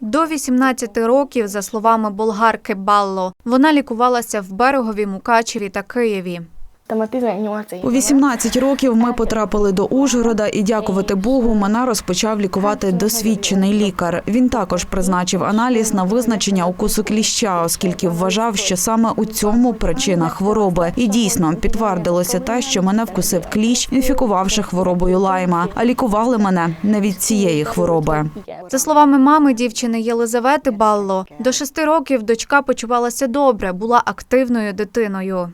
До 18 років, за словами болгарки Балло, вона лікувалася в Берегові, Мукачеві та Києві. У 18 років ми потрапили до Ужгорода, і дякувати Богу, мене розпочав лікувати досвідчений лікар. Він також призначив аналіз на визначення укусу кліща, оскільки вважав, що саме у цьому причина хвороби. І дійсно підтвердилося те, що мене вкусив кліщ, інфікувавши хворобою лайма. А лікували мене не від цієї хвороби. За словами мами дівчини Єлизавети Балло, до шести років дочка почувалася добре, була активною дитиною.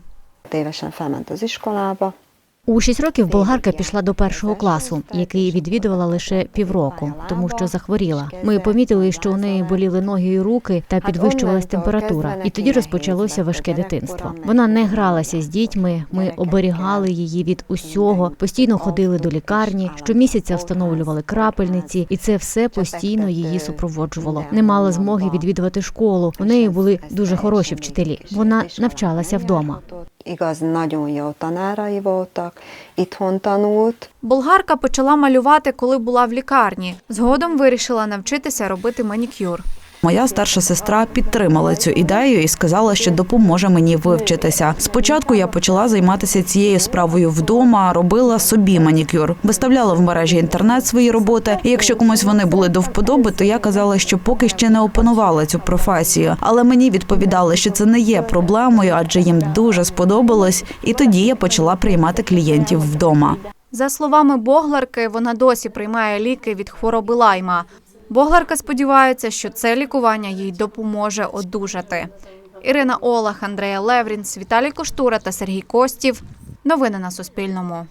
Évesen felment az iskolába, У шість років болгарка пішла до першого класу, який відвідувала лише півроку, тому що захворіла. Ми помітили, що у неї боліли ноги і руки та підвищувалась температура. І тоді розпочалося важке дитинство. Вона не гралася з дітьми. Ми оберігали її від усього, постійно ходили до лікарні. Щомісяця встановлювали крапельниці, і це все постійно її супроводжувало. Не мала змоги відвідувати школу. У неї були дуже хороші вчителі. Вона навчалася вдома. igaz, nagyon voltak, itthon tanult, Болгарка почала малювати, коли була в лікарні. Згодом вирішила навчитися робити манікюр. Моя старша сестра підтримала цю ідею і сказала, що допоможе мені вивчитися. Спочатку я почала займатися цією справою вдома, робила собі манікюр, виставляла в мережі інтернет свої роботи. І якщо комусь вони були до вподоби, то я казала, що поки ще не опанувала цю професію. Але мені відповідали, що це не є проблемою, адже їм дуже сподобалось. І тоді я почала приймати клієнтів вдома. За словами Богларки, вона досі приймає ліки від хвороби лайма. Богларка сподівається, що це лікування їй допоможе одужати. Ірина Олах, Андрея Леврінс, Віталій Коштура та Сергій Костів. Новини на Суспільному.